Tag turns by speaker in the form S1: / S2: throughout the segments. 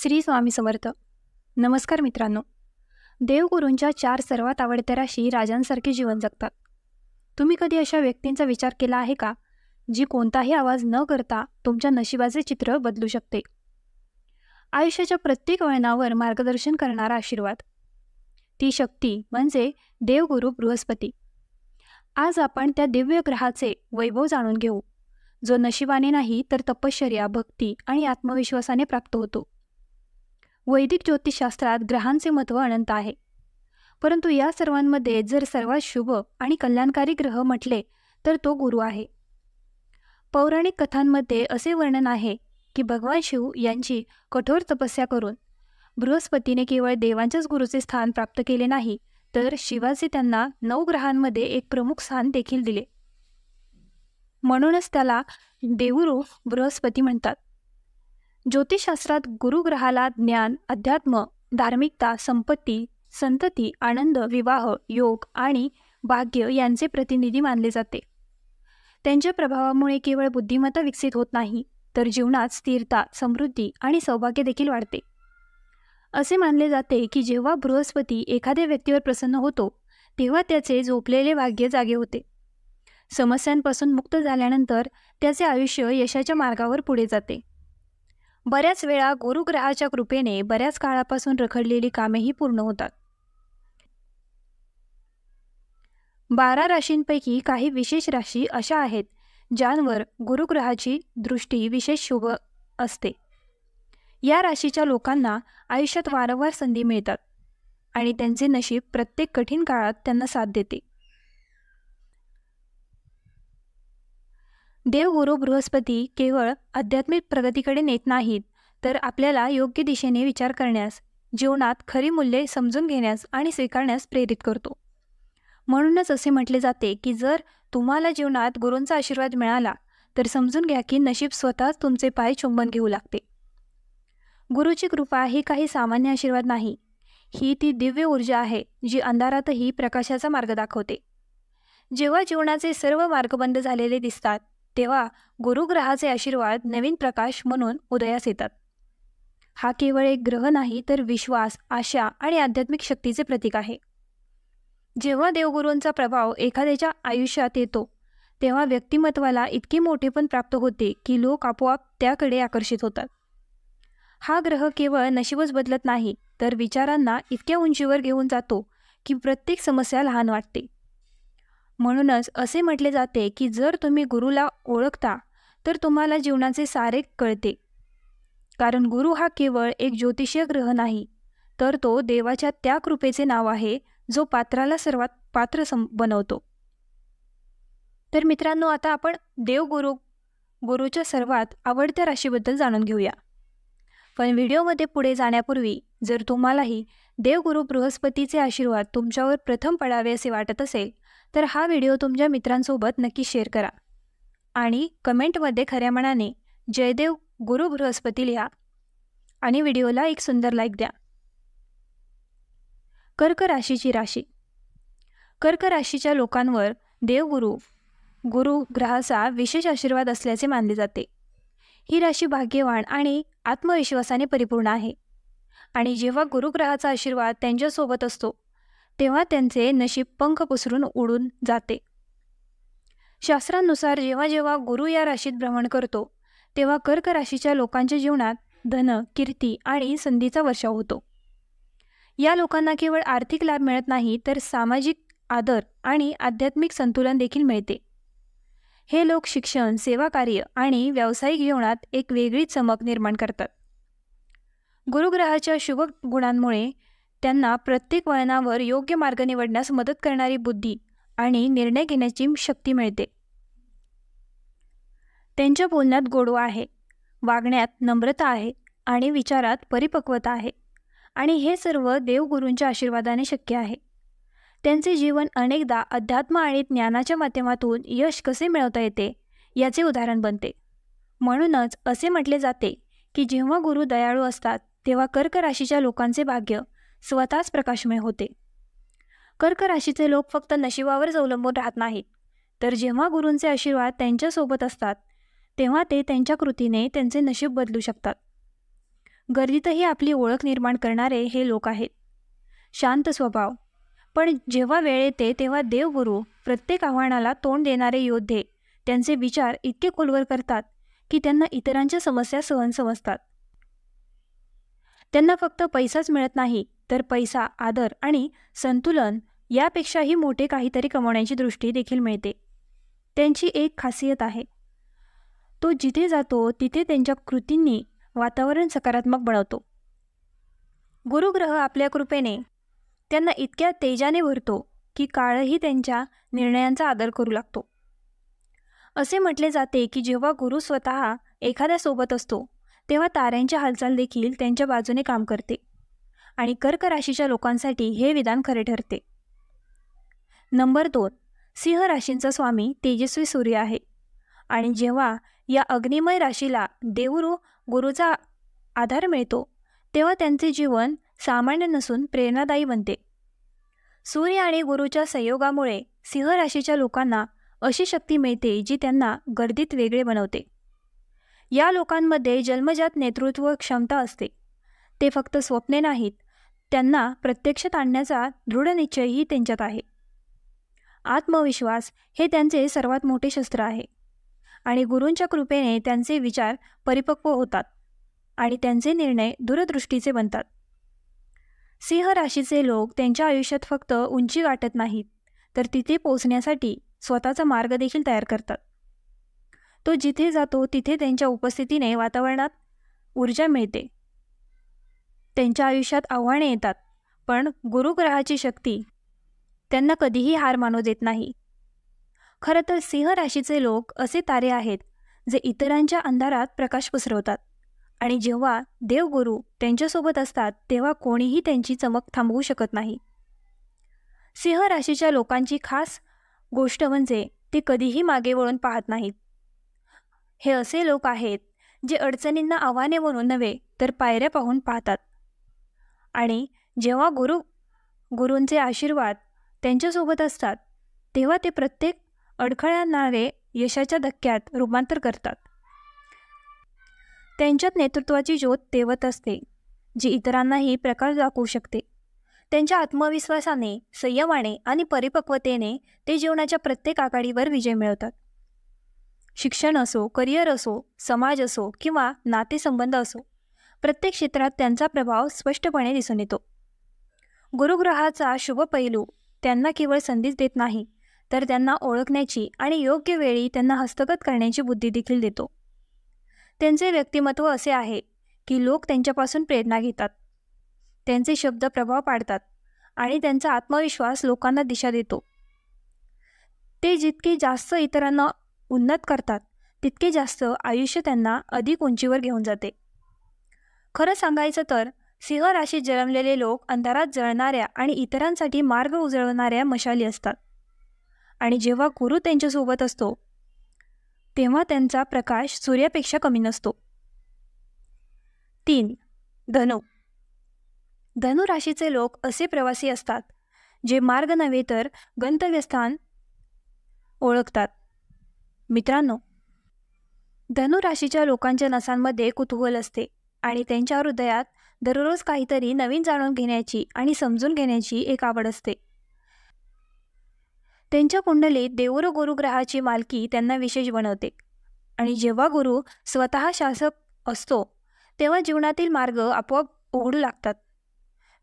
S1: श्री स्वामी समर्थ. नमस्कार मित्रांनो. देवगुरूंच्या चार सर्वात आवडत्या राशी राजांसारखे जीवन जगतात. तुम्ही कधी अशा व्यक्तींचा विचार केला आहे का? जी कोणताही आवाज न करता तुमच्या नशिबाचे चित्र बदलू शकते. आयुष्याच्या प्रत्येक वळणावर मार्गदर्शन करणारा आशीर्वाद. ती शक्ती म्हणजे देवगुरू बृहस्पती. आज आपण त्या दिव्य ग्रहाचे वैभव जाणून घेऊ. जो नशिबाने नाही तर तपश्चर्या भक्ती आणि आत्मविश्वासाने प्राप्त होतो. वैदिक ज्योतिषशास्त्रात ग्रहांचे महत्त्व अनंत आहे. परंतु या सर्वांमध्ये जर सर्वात शुभ आणि कल्याणकारी ग्रह म्हटले तर तो गुरु आहे. पौराणिक कथांमध्ये असे वर्णन आहे की भगवान शिव यांची कठोर तपस्या करून बृहस्पतीने केवळ देवांच्याच गुरुचे स्थान प्राप्त केले नाही तर शिवाचे त्यांना नऊ ग्रहांमध्ये एक प्रमुख स्थान देखील दिले. म्हणूनच त्याला देवुरू बृहस्पती म्हणतात. ज्योतिषशास्त्रात गुरुग्रहाला ज्ञान अध्यात्म धार्मिकता संपत्ती संतती आनंद विवाह योग आणि भाग्य यांचे प्रतिनिधी मानले जाते. त्यांच्या प्रभावामुळे केवळ बुद्धिमत्ता विकसित होत नाही तर जीवनात स्थिरता समृद्धी आणि सौभाग्य देखील वाढते. असे मानले जाते की जेव्हा बृहस्पती एखाद्या व्यक्तीवर प्रसन्न होतो तेव्हा त्याचे झोपलेले भाग्य जागे होते. समस्यांपासून मुक्त झाल्यानंतर त्याचे आयुष्य यशाच्या मार्गावर पुढे जाते. बऱ्याच वेळा गुरुग्रहाच्या कृपेने बऱ्याच काळापासून रखडलेली कामेही पूर्ण होतात. बारा राशींपैकी काही विशेष राशी अशा आहेत ज्यांवर गुरुग्रहाची दृष्टी विशेष शुभ असते. या राशीच्या लोकांना आयुष्यात वारंवार संधी मिळतात आणि त्यांचे नशीब प्रत्येक कठीण काळात त्यांना साथ देते. देवगुरु बृहस्पती केवळ आध्यात्मिक प्रगतीकडे नेत नाहीत तर आपल्याला योग्य दिशेने विचार करण्यास जीवनात खरी मूल्ये समजून घेण्यास आणि स्वीकारण्यास प्रेरित करतो. म्हणूनच असे म्हटले जाते की जर तुम्हाला जीवनात गुरूंचा आशीर्वाद मिळाला तर समजून घ्या की नशीब स्वतःच तुमचे पाय चुंबन घेऊ लागते. गुरुची कृपा ही काही सामान्य आशीर्वाद नाही. ही ती दिव्य ऊर्जा आहे जी अंधारातही प्रकाशाचा मार्ग दाखवते. जेव्हा जीवनाचे सर्व मार्ग बंद झालेले दिसतात तेव्हा गुरुग्रहाचे आशीर्वाद नवीन प्रकाश म्हणून उदयास येतात. हा केवळ एक ग्रह नाही तर विश्वास आशा आणि आध्यात्मिक शक्तीचे प्रतीक आहे. जेव्हा देवगुरूंचा प्रभाव एखाद्याच्या आयुष्यात येतो तेव्हा व्यक्तिमत्वाला इतके मोठेपण प्राप्त होते की लोक आपोआप त्याकडे आकर्षित होतात. हा ग्रह केवळ नशीबच बदलत नाही तर विचारांना इतक्या उंचीवर घेऊन जातो की प्रत्येक समस्या लहान वाटते. म्हणूनच असे म्हटले जाते की जर तुम्ही गुरुला ओळखता तर तुम्हाला जीवनाचे सारे कळते. कारण गुरु हा केवळ एक ज्योतिषीय ग्रह नाही तर तो देवाच्या त्या कृपेचे नाव आहे जो पात्राला सर्वात पात्र सम बनवतो. तर मित्रांनो आता आपण देवगुरु गुरुच्या सर्वात आवडत्या राशीबद्दल जाणून घेऊया. पण व्हिडिओमध्ये पुढे जाण्यापूर्वी जर तुम्हालाही देवगुरु बृहस्पतीचे आशीर्वाद तुमच्यावर प्रथम पडावे असे वाटत असेल तर हा व्हिडिओ तुमच्या मित्रांसोबत नक्की शेअर करा. आणि कमेंटमध्ये खऱ्या मनाने जयदेव गुरु बृहस्पती लिहा आणि व्हिडिओला एक सुंदर लाईक द्या. कर्क राशीची राशी. कर्क राशीच्या लोकांवर देवगुरु गुरु ग्रहाचा विशेष आशीर्वाद असल्याचे मानले जाते. ही राशी भाग्यवान आणि आत्मविश्वासाने परिपूर्ण आहे. आणि जेव्हा गुरुग्रहाचा आशीर्वाद त्यांच्यासोबत असतो तेव्हा त्यांचे नशीब पंख पसरून उडून जाते. शास्त्रांनुसार जेव्हा जेव्हा गुरु या राशीत भ्रमण करतो तेव्हा कर्क राशीच्या लोकांच्या जीवनात धन कीर्ती आणि संधीचा वर्षाव होतो. या लोकांना केवळ आर्थिक लाभ मिळत नाही तर सामाजिक आदर आणि आध्यात्मिक संतुलन देखील मिळते. हे लोक शिक्षण सेवाकार्य आणि व्यावसायिक जीवनात एक वेगळी चमक निर्माण करतात. गुरुग्रहाच्या शुभ गुणांमुळे त्यांना प्रत्येक वळणावर योग्य मार्ग निवडण्यास मदत करणारी बुद्धी आणि निर्णय घेण्याची शक्ती मिळते. त्यांच्या बोलण्यात गोडवा आहे वागण्यात नम्रता आहे आणि विचारात परिपक्वता आहे आणि हे सर्व देवगुरूंच्या आशीर्वादाने शक्य आहे. त्यांचे जीवन अनेकदा अध्यात्म आणि ज्ञानाच्या माध्यमातून यश कसे मिळवता येते याचे उदाहरण बनते. म्हणूनच असे म्हटले जाते की जेव्हा गुरु दयाळू असतात तेव्हा कर्क राशीच्या लोकांचे भाग्य स्वतःच प्रकाशमय होते. कर्क राशीचे लोक फक्त नशिबावरच अवलंबून राहत नाहीत. तर जेव्हा गुरूंचे आशीर्वाद त्यांच्यासोबत असतात तेव्हा ते त्यांच्या कृतीने त्यांचे नशीब बदलू शकतात. गर्दीतही आपली ओळख निर्माण करणारे हे लोक आहेत. शांत स्वभाव. पण जेव्हा वेळ येते तेव्हा देवगुरू प्रत्येक आव्हानाला तोंड देणारे योद्धे त्यांचे विचार इतके खोलवर करतात की त्यांना इतरांच्या समस्या सहन समजतात. त्यांना फक्त पैसाच मिळत नाही तर पैसा आदर आणि संतुलन यापेक्षाही मोठे काहीतरी कमवण्याची दृष्टी देखील मिळते. त्यांची एक खासियत आहे. तो जिथे जातो तिथे त्यांच्या कृतींनी वातावरण सकारात्मक बनवतो. गुरुग्रह आपल्या कृपेने त्यांना इतक्या तेजाने भरतो की काळही त्यांच्या निर्णयांचा आदर करू लागतो. असे म्हटले जाते की जेव्हा गुरु स्वतः एखाद्यासोबत असतो तेव्हा ताऱ्यांची हालचाल देखील त्यांच्या बाजूने काम करते. आणि कर्क राशीच्या लोकांसाठी हे विधान खरे ठरते. नंबर दोन. सिंह राशींचा स्वामी तेजस्वी सूर्य आहे. आणि जेव्हा या अग्निमय राशीला देवरू गुरुचा आधार मिळतो तेव्हा त्यांचे जीवन सामान्य नसून प्रेरणादायी बनते. सूर्य आणि गुरुच्या संयोगामुळे सिंह राशीच्या लोकांना अशी शक्ती मिळते जी त्यांना गर्दीत वेगळे बनवते. या लोकांमध्ये जन्मजात नेतृत्व क्षमता असते. ते फक्त स्वप्ने नाहीत त्यांना प्रत्यक्षात आणण्याचा दृढ निश्चयही त्यांच्यात आहे. आत्मविश्वास हे त्यांचे सर्वात मोठे शस्त्र आहे. आणि गुरूंच्या कृपेने त्यांचे विचार परिपक्व होतात आणि त्यांचे निर्णय दूरदृष्टीचे बनतात. सिंह राशीचे लोक त्यांच्या आयुष्यात फक्त उंची गाठत नाहीत तर तिथे पोचण्यासाठी स्वतःचा मार्ग देखील तयार करतात. तो जिथे जातो तिथे त्यांच्या उपस्थितीने वातावरणात ऊर्जा मिळते. त्यांच्या आयुष्यात आव्हाने येतात पण गुरुग्रहाची शक्ती त्यांना कधीही हार मानू देत नाही. खरं तर सिंह राशीचे लोक असे तारे आहेत जे इतरांच्या अंधारात प्रकाश पसरवतात. आणि जेव्हा देवगुरू त्यांच्यासोबत असतात तेव्हा कोणीही त्यांची चमक थांबवू शकत नाही. सिंह राशीच्या लोकांची खास गोष्ट म्हणजे ते कधीही मागे वळून पाहत नाहीत. हे असे लोक आहेत जे अडचणींना आव्हाने म्हणून नव्हे तर पायऱ्या पाहून पाहतात. आणि जेव्हा गुरु गुरूंचे आशीर्वाद त्यांच्यासोबत असतात तेव्हा ते प्रत्येक अडखळणारे यशाच्या धक्क्यात रूपांतर करतात. त्यांच्यात नेतृत्वाची ज्योत तेवत असते जी इतरांनाही प्रकाश दाखवू शकते. त्यांच्या आत्मविश्वासाने संयमाने आणि परिपक्वतेने ते जीवनाच्या प्रत्येक आघाडीवर विजय मिळवतात. शिक्षण असो करिअर असो समाज असो किंवा नातेसंबंध असो प्रत्येक क्षेत्रात त्यांचा प्रभाव स्पष्टपणे दिसून येतो. गुरुग्रहाचा शुभ पैलू त्यांना केवळ संधीच देत नाही तर त्यांना ओळखण्याची आणि योग्य वेळी त्यांना हस्तगत करण्याची बुद्धी देखील देतो. त्यांचे व्यक्तिमत्व असे आहे की लोक त्यांच्यापासून प्रेरणा घेतात. त्यांचे शब्द प्रभाव पाडतात आणि त्यांचा आत्मविश्वास लोकांना दिशा देतो. ते जितके जास्त इतरांना उन्नत करतात तितके जास्त आयुष्य त्यांना अधिक उंचीवर घेऊन जाते. खरं सांगायचं तर सिंह राशीत जन्मलेले लोक अंधारात जळणाऱ्या आणि इतरांसाठी मार्ग उजळवणाऱ्या मशाली असतात. आणि जेव्हा गुरु त्यांच्यासोबत असतो तेव्हा त्यांचा प्रकाश सूर्यापेक्षा कमी नसतो. तीन धनु. धनु राशीचे लोक असे प्रवासी असतात जे मार्ग नव्हे तर गंतव्यस्थान ओळखतात. मित्रांनो धनु राशीच्या लोकांच्या नसांमध्ये कुतूहल असते. आणि त्यांच्या हृदयात दररोज काहीतरी नवीन जाणून घेण्याची आणि समजून घेण्याची एक आवड असते. त्यांच्या कुंडलीत देवर गुरुग्रहाची मालकी त्यांना विशेष बनवते. आणि जेव्हा गुरु स्वतः शासक असतो तेव्हा जीवनातील मार्ग आपोआप उघडू लागतात.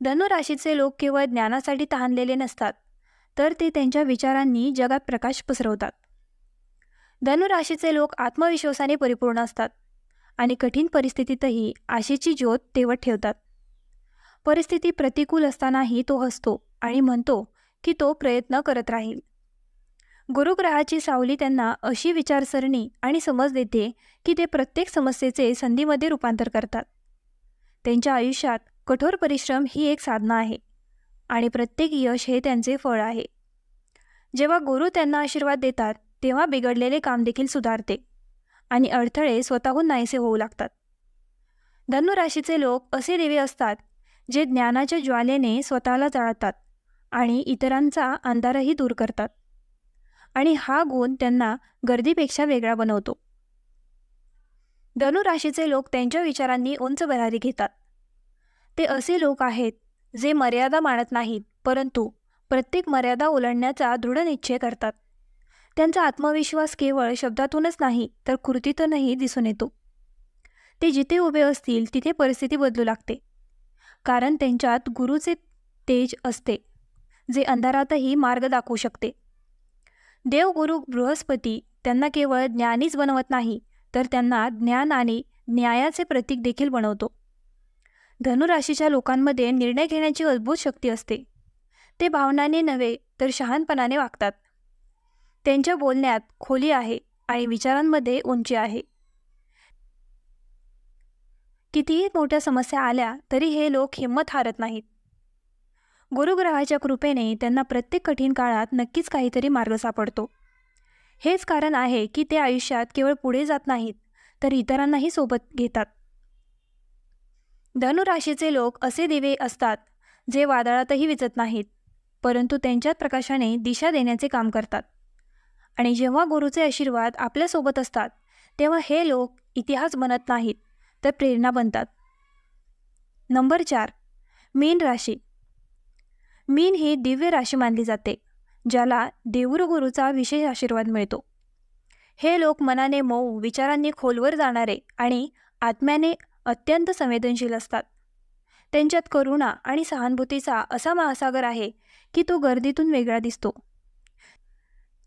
S1: धनुराशीचे लोक केवळ ज्ञानासाठी तहानलेले नसतात तर ते त्यांच्या विचारांनी जगात प्रकाश पसरवतात. धनुराशीचे लोक आत्मविश्वासाने परिपूर्ण असतात. आणि कठीण परिस्थितीतही आशेची ज्योत तेवत ठेवतात. परिस्थिती प्रतिकूल असतानाही तो हसतो आणि म्हणतो की तो प्रयत्न करत राहील. गुरुग्रहाची सावली त्यांना अशी विचारसरणी आणि समज देते की ते प्रत्येक समस्येचे संधीमध्ये रूपांतर करतात. त्यांच्या आयुष्यात कठोर परिश्रम ही एक साधना आहे आणि प्रत्येक यश हे त्यांचे फळ आहे. जेव्हा गुरु त्यांना आशीर्वाद देतात तेव्हा बिघडलेले काम देखील सुधारते. आणि अडथळे स्वतःहून नाहीसे होऊ लागतात. धनुराशीचे लोक असे देवे असतात जे ज्ञानाच्या ज्वालेने स्वतःला जाळतात आणि इतरांचा अंधारही दूर करतात. आणि हा गुण त्यांना गर्दीपेक्षा वेगळा बनवतो. धनुराशीचे लोक त्यांच्या विचारांनी उंच भरारी घेतात. ते असे लोक आहेत जे मर्यादा मानत नाहीत परंतु प्रत्येक मर्यादा ओलांडण्याचा दृढ निश्चय करतात. त्यांचा आत्मविश्वास केवळ शब्दातूनच नाही तर कृतीतूनही दिसून येतो. ते जिथे उभे असतील तिथे परिस्थिती बदलू लागते. कारण त्यांच्यात गुरुचे तेज असते जे अंधारातही मार्ग दाखवू शकते. देवगुरु बृहस्पती त्यांना केवळ ज्ञानीच बनवत नाही तर त्यांना ज्ञान आणि न्यायाचे प्रतीक देखील बनवतो. धनुराशीच्या लोकांमध्ये निर्णय घेण्याची अद्भुत शक्ती असते. ते भावनाने नव्हे तर शहाणपणाने वागतात. त्यांच्या बोलण्यात खोली आहे आणि विचारांमध्ये उंची आहे. कितीही मोठ्या समस्या आल्या तरी हे लोक हिंमत हारत नाहीत. गुरुग्रहाच्या कृपेने त्यांना प्रत्येक कठीण काळात नक्कीच काहीतरी मार्ग सापडतो. हेच कारण आहे की ते आयुष्यात केवळ पुढे जात नाहीत तर इतरांनाही सोबत घेतात. धनुराशीचे लोक असे दिवे असतात जे वादळातही विचत नाहीत परंतु त्यांच्यात प्रकाशाने दिशा देण्याचे काम करतात. आणि जेव्हा गुरुचे आशीर्वाद आपल्यासोबत असतात तेव्हा हे लोक इतिहास बनत नाहीत तर प्रेरणा बनतात. नंबर चार मीन राशी. मीन ही दिव्य राशी मानली जाते ज्याला देवरुगुरूचा गुरुचा विशेष आशीर्वाद मिळतो. हे लोक मनाने मऊ विचारांनी खोलवर जाणारे आणि आत्म्याने अत्यंत संवेदनशील असतात. त्यांच्यात करुणा आणि सहानुभूतीचा असा महासागर आहे की तो गर्दीतून वेगळा दिसतो.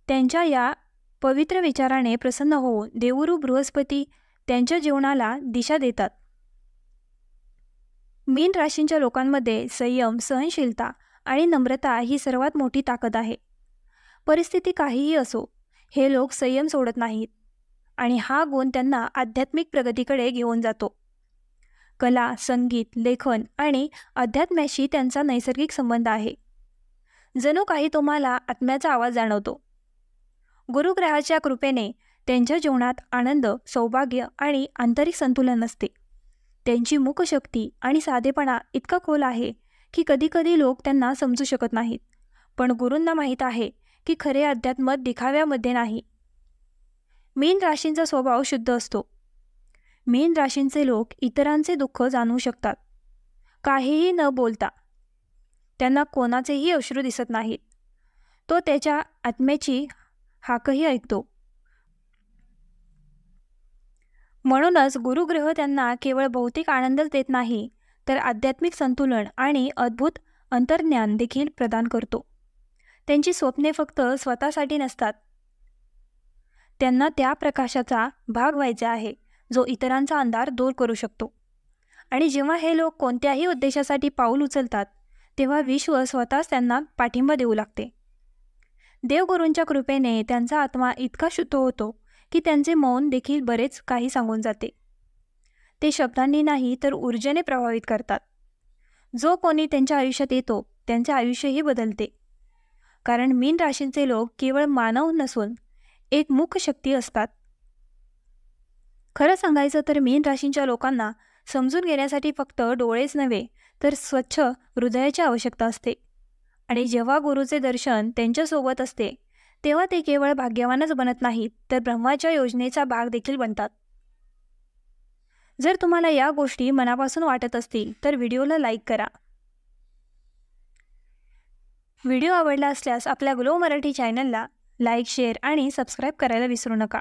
S1: त्यांच्या या पवित्र विचाराने प्रसन्न होऊन देवुरू बृहस्पती त्यांच्या जीवनाला दिशा देतात. मीन राशींच्या लोकांमध्ये संयम सहनशीलता आणि नम्रता ही सर्वात मोठी ताकद आहे. परिस्थिती काहीही असो हे लोक संयम सोडत नाहीत आणि हा गुण त्यांना आध्यात्मिक प्रगतीकडे घेऊन जातो. कला संगीत लेखन आणि अध्यात्म्याशी त्यांचा नैसर्गिक संबंध आहे. जणू काही तुम्हाला आत्म्याचा आवाज जाणवतो. गुरुग्रहाच्या कृपेने त्यांच्या जीवनात आनंद सौभाग्य आणि आंतरिक संतुलन असते त्यांची मुकशक्ती आणि साधेपणा इतका खोल आहे की कधीकधी लोक त्यांना समजू शकत नाहीत. पण गुरूंना माहीत आहे की खरे अध्यात्म दिखाव्यामध्ये नाही. मीन राशींचा स्वभाव शुद्ध असतो. मीन राशींचे लोक इतरांचे दुःख जाणू शकतात. काहीही न बोलता. त्यांना कोणाचेही अश्रू दिसत नाहीत. तो त्याच्या आत्म्याची हाकही ऐकतो. म्हणूनच गुरुग्रह त्यांना केवळ भौतिक आनंदच देत नाही तर आध्यात्मिक संतुलन आणि अद्भुत अंतर्ज्ञान देखील प्रदान करतो. त्यांची स्वप्ने फक्त स्वतःसाठी नसतात. त्यांना त्या प्रकाशाचा भाग व्हायचा आहे जो इतरांचा अंधार दूर करू शकतो. आणि जेव्हा हे लोक कोणत्याही उद्देशासाठी पाऊल उचलतात तेव्हा विश्व स्वतःच त्यांना पाठिंबा देऊ लागते. देवगुरूंच्या कृपेने त्यांचा आत्मा इतका शुद्ध होतो की त्यांचे मौन देखील बरेच काही सांगून जाते. ते शब्दांनी नाही तर ऊर्जेने प्रभावित करतात. जो कोणी त्यांच्या आयुष्यात येतो त्यांचे आयुष्यही बदलते. कारण मीन राशींचे लोक केवळ मानव नसून एक मुख्य शक्ती असतात. खरं सांगायचं तर मीन राशींच्या लोकांना समजून घेण्यासाठी फक्त डोळेच नव्हे तर स्वच्छ हृदयाची आवश्यकता असते. आणि जेव्हा गुरुचे दर्शन त्यांच्यासोबत असते तेव्हा ते केवळ भाग्यवानच बनत नाहीत तर ब्रह्माच्या योजनेचा भाग देखील बनतात. जर तुम्हाला या गोष्टी मनापासून वाटत असतील तर व्हिडिओला लाईक करा. व्हिडिओ आवडला असल्यास आपल्या ग्लो मराठी चॅनलला लाईक शेअर आणि सबस्क्राईब करायला विसरू नका.